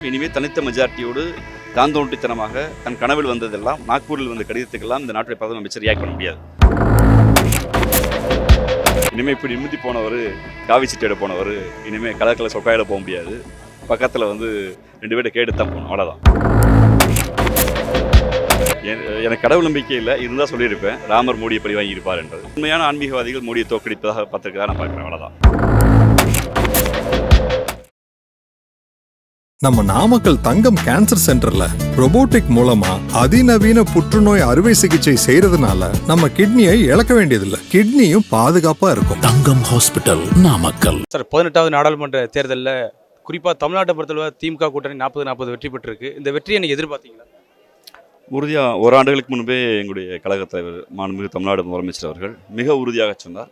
இனிமேல் தனித்த மெஜாரிட்டியோடு தான் தன் கனவில் வந்ததெல்லாம் நாக்பூரில் வந்த கடிதத்துக்கெல்லாம் இந்த நாட்டுடைய பிரதம அமைச்சர் ரியாக்ட் பண்ண முடியாது. இனிமேல் இப்படி நிமித்தி போனவர் காவி சீட்டோட போனவர் இனிமேல் கலர் கலர் போக முடியாது. பக்கத்தில் வந்து ரெண்டு பேர்ட்ட கேட்டு தான் போகணும் அவ்வளோதான் என்- எனக்கு கடவுள் நம்பிக்கை இல்லை இருந்தால் சொல்லியிருப்பேன். ராமர் மோடியை பழி வாங்கியிருப்பார் என்றது. உண்மையான ஆன்மீகவாதிகள் மோடியை தோற்கடிப்பதாக பார்த்துருக்கதா நான் பார்க்குறேன் அவ்வளோதான் நம்ம நாமக்கல் தங்கம் கேன்சர் சென்டர்ல robotic மூலமா அதிநவீன புற்றுநோய் அறுவை சிகிச்சை செய்யறதுனால நம்ம கிட்னியை இழக்க வேண்டியதில்லை. கிட்னியும் பாதுகாப்பா இருக்கும். தங்கம் ஹாஸ்பிட்டல் நாமக்கல். சார் பதினெட்டாவது நாடாளுமன்ற தேர்தலில் குறிப்பாக தமிழ்நாட்டை பொறுத்தளவு திமுக கூட்டணி நாற்பது நாற்பது வெற்றி பெற்றிருக்கு. இந்த வெற்றியை நீங்கள் எதிர்பார்த்தீங்களா? உறுதியாக ஓராண்டுகளுக்கு முன்பே எங்களுடைய கழகத் தலைவர் மாண்புமிகு தமிழ்நாடு முதலமைச்சர் அவர்கள் மிக உறுதியாக சொன்னார்.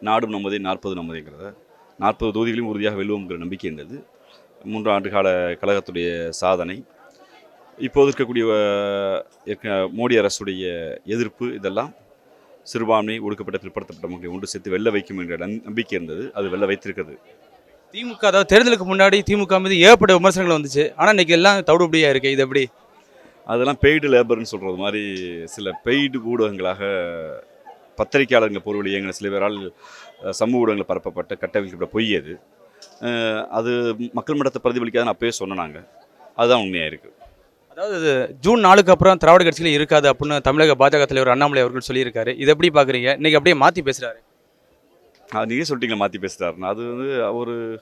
நாடும் நம்மதே நாற்பது நம்மதேங்கிறத நாற்பது தொகுதிகளையும் உறுதியாக வெல்வோங்கிற நம்பிக்கை இருந்தது. மூன்று ஆண்டு கால கழகத்துடைய சாதனை. இப்போது இருக்கக்கூடிய இருக்க மோடி அரசுடைய எதிர்ப்பு இதெல்லாம் சிறுபான்மை ஒடுக்கப்பட்ட பிற்படுத்தப்பட்ட மக்களை ஒன்று சேர்த்து வெல்ல வைக்கும் என்ற நம்பிக்கை இருந்தது. அது வெல்ல வைத்திருக்கிறது. திமுக அதாவது தேர்தலுக்கு முன்னாடி திமுக மீது ஏகப்பட்ட விமர்சனங்கள் வந்துச்சு. ஆனால் இன்னைக்கு எல்லாம் தவிடுபடியாக இருக்கு. இது எப்படி? அதெல்லாம் பெய்டு லேபர்னு சொல்கிறது மாதிரி சில பெய்டு ஊடகங்களாக பத்திரிகையாளர்கள் பொருள் இயங்கின சில பேரால் சமூக ஊடகங்கள் பரப்பப்பட்ட கட்டமைக்கப்பட்ட பொய் அது அது மக்கள் மட்டத்தை பிரதிபலிக்காதுன்னு அப்பயே சொன்னாங்க அதுதான் உண்மையாக இருக்குது அதாவது ஜூன் நாலுக்கு அப்புறம் திராவிட கட்சியில் இருக்காது அப்படின்னு தமிழக பாஜக தலைவர் அண்ணாமலை அவர்கள் சொல்லியிருக்காரு. இது எப்படி பார்க்குறீங்க இன்னைக்கு அப்படியே மாற்றி பேசுகிறாரு அது நீங்கள் சொல்லிட்டீங்க மாற்றி பேசுகிறாருன்னு அது வந்து ஒரு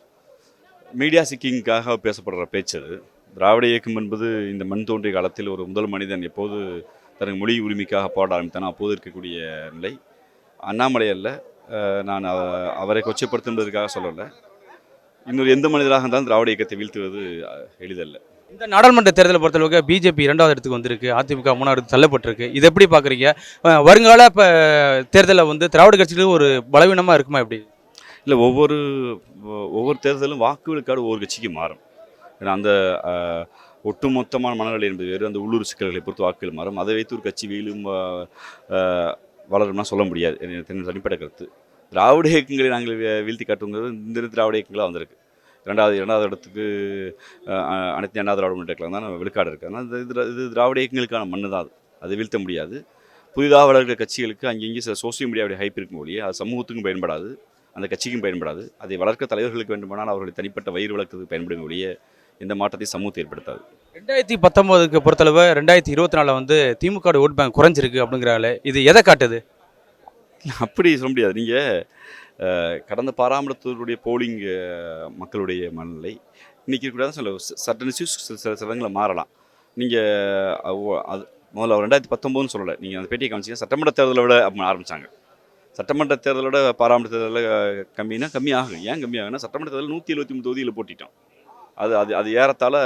மீடியா சிக்கிங்காக பேசப்படுற பேச்சு அது. திராவிட இயக்கம் என்பது இந்த மண் தோன்றிய காலத்தில் ஒரு முதல் மனிதன் எப்போது தனது மொழி உரிமைக்காக போராட ஆரம்பித்தானோ அப்போது இருக்கக்கூடிய நிலை. அண்ணாமலை அல்ல. நான் அவ- அவரை கொச்சைப்படுத்துன்றதுக்காக சொல்லலை. இன்னொரு எந்த மனிதராக இருந்தாலும் திராவிட இயக்கத்தை வீழ்த்துவது எளிதல்ல. இந்த நாடாளுமன்ற தேர்தலை பொறுத்தளவுக்கு பிஜேபி இரண்டாவது இடத்துக்கு வந்திருக்கு. அதிமுக மூணாவது தள்ளப்பட்டிருக்கு. இது எப்படி பார்க்குறீங்க? வருங்கால இப்போ தேர்தலில் வந்து திராவிட கட்சிகளுக்கு ஒரு பலவீனமாக இருக்குமா எப்படி? இல்லை ஒவ்வொரு ஒவ்வொரு தேர்தலும் வாக்கு விழுக்காடு ஒவ்வொரு கட்சிக்கு மாறும். ஏன்னா அந்த ஒட்டுமொத்தமான மனநிலை என்பது வேறு. அந்த உள்ளூர் சிக்கல்களை பொறுத்து வாக்குகள் மாறும். அதை வைத்து ஒரு கட்சி அஹ், வளரும்னா சொல்ல முடியாது. தனிப்பட்ட கருத்து. திராவிட இயக்கங்களை நாங்கள் வீழ்த்தி காட்டுங்கிறது இந்த திராவிட இயக்கங்களாக வந்திருக்கு. இரண்டாவது இரண்டாவது இடத்துக்கு அனைத்து அண்ணா திராவிட முன்னேற்ற கழகம் தான் விழுக்காடு இருக்குது ஆனால் இது இது- திராவிட இயக்கங்களுக்கான மண்ணு தான் அது. அதை வீழ்த்த முடியாது. புதிதாக வளர்கிற கட்சிகளுக்கு அங்கங்கே சில சோசியல் மீடியாவுடைய ஹைப் இருக்கும் ஒழிய அது சமூகத்துக்கும் பயன்படாது. அந்த கட்சிக்கும் பயன்படாது. அதை வளர்க்க தலைவர்களுக்கு வேண்டுமானால் அவர்களுடைய தனிப்பட்ட வயிறு வளர்க்கறதுக்கு பயன்படும் ஒழிய எந்த மாற்றத்தையும் சமூகத்தை ஏற்படுத்தாது. ரெண்டாயிரத்தி பத்தொம்போதுக்கு பொறுத்தளவு ரெண்டாயிரத்தி இருபத்தி நாலில் வந்து திமுக ஓட் பேங்க் குறைஞ்சிருக்கு அப்படிங்கிறால இது எதை காட்டுது? அப்படி சொல்ல முடியாது. நீங்கள் கடந்த பாராமரத்தூருடைய போலிங் மக்களுடைய மனநிலை இன்றைக்கி இருக்கக்கூடாது சில சட்ட இஷ்யூஸ் சில சிலங்களை மாறலாம். நீங்கள் அது முதல்ல ரெண்டாயிரத்தி பத்தொம்போதுன்னு சொல்லலை. நீங்கள் அந்த பேட்டியை காமிச்சிங்க சட்டமன்ற தேர்தலை விட அப்ப ஆரம்பித்தாங்க சட்டமன்ற தேர்தலோட பாராமர தேர்தலில் கம்மினா கம்மியாகும் ஏன் கம்மியாகும்னா சட்டமன்ற தேர்தல் நூற்றி எழுபத்தி மூணு தொகுதியில் போட்டிட்டோம். அது அது அது ஏறத்தால்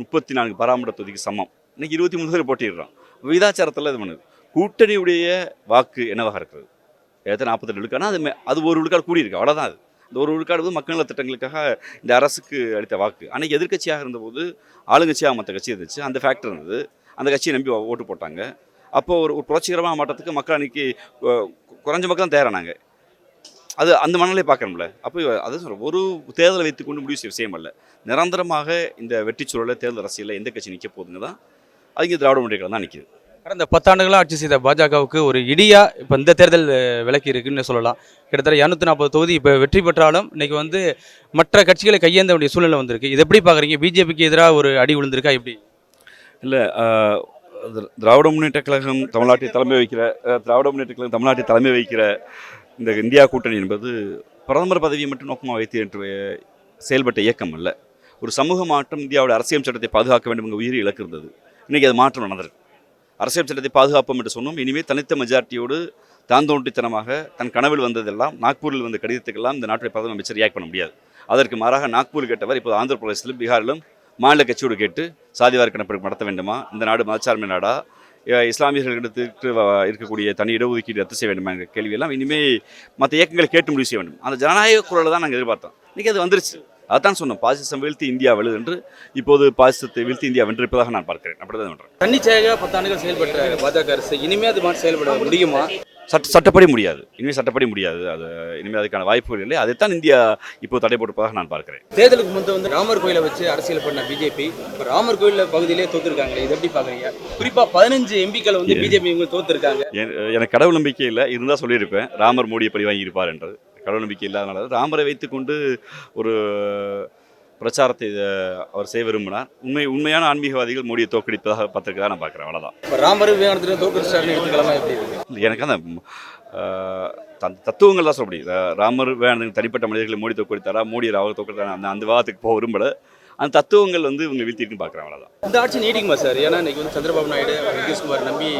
முப்பத்தி நான்கு பாராமர தொகுதிக்கு சமம். இன்னைக்கு இருபத்தி மூணு தொகுதியில் போட்டிடுறோம். விகிதாச்சாரத்தில் இது பண்ணுது. கூட்டணியுடைய வாக்கு என்னவாக இருக்கிறது? ஏற்ற நாற்பத்தெட்டு விழுக்காடு அது மே- அது ஒரு விழுக்காடு கூடியிருக்கு. அவ்வளோதான் அது. இந்த ஒரு விழுக்காடு வந்து மக்கள் நலத் திட்டங்களுக்காக இந்த அரசுக்கு அளித்த வாக்கு. அன்றைக்கி எதிர்க்கட்சியாக இருந்தபோது ஆளுங்கட்சியாக மற்ற கட்சி இருந்துச்சு. அந்த ஃபேக்டர் இருந்தது. அந்த கட்சியை நம்பி ஓட்டு போட்டாங்க. அப்போ ஒரு ஒரு புரட்சிகரமான மாற்றத்துக்கு மக்கள் அன்றைக்கி குறைஞ்ச மக்கள் தான் தேரானாங்க அது அந்த மனநிலை பார்க்கணும்ல. அப்போ அதை சொல்கிறேன் ஒரு தேர்தலை வைத்துக்கொண்டு முடிவு செய்ய விஷயம் அல்ல. நிரந்தரமாக இந்த வெற்றி சூழலில் தேர்தல் அரசியலில் எந்த கட்சி நிற்க போகுதுங்க தான் அது இங்கே திராவிட முன்னேற்றம் தான் நிற்கிது கடந்த பத்தாண்டுகளாக ஆட்சி செய்த பாஜகவுக்கு ஒரு இடியா இப்போ இந்த தேர்தல் விலக்கி இருக்குன்னு சொல்லலாம். கிட்டத்தட்ட இரநூத்தி நாற்பது தொகுதி இப்போ வெற்றி பெற்றாலும் இன்றைக்கி வந்து மற்ற கட்சிகளை கையேந்த வேண்டிய சூழ்நிலை வந்திருக்கு. இது எப்படி பார்க்குறீங்க பிஜேபிக்கு எதிராக ஒரு அடி விழுந்திருக்கா? எப்படி? இல்லை திராவிட முன்னேற்ற கழகம் தமிழ்நாட்டை தலைமை வைக்கிற திராவிட முன்னேற்ற கழகம் தமிழ்நாட்டை தலைமை வைக்கிற இந்த இந்தியா கூட்டணி என்பது பிரதமர் பதவியை மட்டும் நோக்கமாக வைத்து என்று செயல்பட்ட இயக்கம் அல்ல. ஒரு சமூக மாற்றம் இந்தியாவோட அரசியல் சட்டத்தை பாதுகாக்க வேண்டும் என்ற உயிரி இலக்கு இருந்தது. இன்றைக்கி அது மாற்றம் நடந்திருக்கு. அரசியல் சட்டத்தை பாதுகாப்போம் என்று சொன்னோம். இனிமேல் தனித்த மெஜாரிட்டியோடு தான் தோன்றித்தனமாக தன் கனவில் வந்ததெல்லாம் நாக்பூரில் வந்த கடிதத்துக்கெல்லாம் இந்த நாட்டுடைய பிரதம அமைச்சர் ரியாக்ட் பண்ண முடியாது. அதற்கு மாறாக நாக்பூர் கேட்டவர் இப்போது ஆந்திர பிரதேசத்திலும் பீகாரிலும் மாநில கட்சியோடு கேட்டு சாதிவார கணக்கெடுப்பு நடத்த வேண்டுமா? இந்த நாடு மதச்சார்மை நாடா? இஸ்லாமியர்களிடத்திற்கு இருக்கக்கூடிய தனி இடஒதுக்கீடு ரத்து செய்ய வேண்டுமா என்ற கேள்வியெல்லாம் இனிமேல் மற்ற இயக்கங்களை கேட்டு முடிவு செய்ய வேண்டும். அந்த ஜனநாயக குரலை தான் நாங்கள் எதிர்பார்த்தோம். இன்றைக்கி அது வந்துருச்சு. அதான் சொன்னோம் பாசிசம் வீழ்த்தி இந்தியா வெல்லுது என்று. இப்போது பாசிசத்தை வீழ்த்தி இந்தியா வென்றிருப்பதாக நான் பார்க்கிறேன். அப்படிதான் பண்ணுறேன் தன்னிச்சையாக பத்தாண்டுகள் செயல்பட்ட பாஜக அரசு. இனிமே அது மாதிரி செயல்பட முடியுமா? சட்ட சட்டப்படி முடியாது. இனிமேல் சட்டப்படி முடியாது. அது இனிமேல் அதுக்கான வாய்ப்புகள் இல்லை. அதைத்தான் இந்தியா இப்போ தடை போட்டிருப்பதாக நான் பார்க்கிறேன். தேர்தலுக்கு முந்தைய வந்து ராமர் கோயிலை வச்சு அரசியல் பண்ண பிஜேபி இப்போ ராமர் கோயில் பகுதியிலே தோத்துருக்காங்களே இது எப்படி பார்க்குறீங்க? குறிப்பாக பதினஞ்சு எம்பிக்கள் வந்து பிஜேபி இவங்க தோத்துருக்காங்க. என்- எனக்கு கடவுள் நம்பிக்கை இல்லை. இருந்தால் சொல்லியிருப்பேன். ராமர் மோடியை பழி வாங்கியிருப்பார் என்றது. கடவுள் நம்பிக்கை இல்லாதனால ராமரை வைத்துக்கொண்டு ஒரு பிரச்சாரத்தை அவர் செய்ய விரும்பினார். உண்மை உண்மையான ஆன்மீகவாதிகள் மோடியை தோற்கடிப்பதாக பார்த்துருக்கதா நான் பார்க்குறேன். அவ்வளோதான் ராமர் விவேகானந்தர் தோற்கடிச்சாருன்னு எனக்கு அந்த தத்துவங்கள் தான் சொல்ல முடியும். ராமர் வேணும் தனிப்பட்ட மனிதர்களை மோடி தோற்கடித்தாரா மோடி ராவல் தோற்கடித்தாரா அந்த அந்த வாதத்துக்கு போக விரும்பல. அந்த தத்துவங்கள் வந்து இவங்க வீழ்த்திருக்குன்னு பார்க்குறேன் அவ்வளோதான் இந்த ஆட்சி நீடிக்குமா சார்? ஏன்னா இன்னைக்கு வந்து சந்திரபாபு நாயுடு நிதிஷ்குமார் நம்பி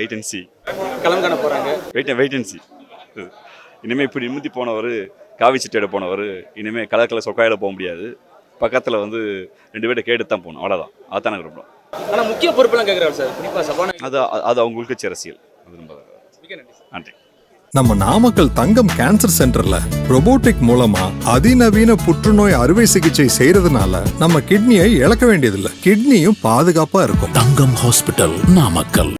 வெயிட் அண்ட் சி களம் காண போகிறாங்க வெயிட் வெயிட் அண்ட் சி இனிமேல் இப்படி நிமித்தி போனவர் காவி சட்டையோட போனவர் இனிமேல் கலர் கலர் சொக்காயில போக முடியாது. பக்கத்தில் வந்து ரெண்டு பேர்ட்ட கேட்டு தான் போகணும். அவ்வளோதான் அதுதான் எனக்கு ரொம்ப ஆனால் முக்கிய பொறுப்பெல்லாம் கேட்குறாரு சார். குறிப்பாக சபாநாயகர். அது அது அவங்க உள்கட்சி அரசியல். அது ரொம்ப நன்றி நம்ம நாமக்கல் தங்கம் கேன்சர் சென்டர்ல robotic மூலமா அதிநவீன புற்றுநோய் அறுவை சிகிச்சை செய்யறதுனால நம்ம கிட்னியை இழக்க வேண்டியதில்லை. கிட்னியும் பாதுகாப்பா இருக்கும். தங்கம் ஹாஸ்பிட்டல் நாமக்கல்.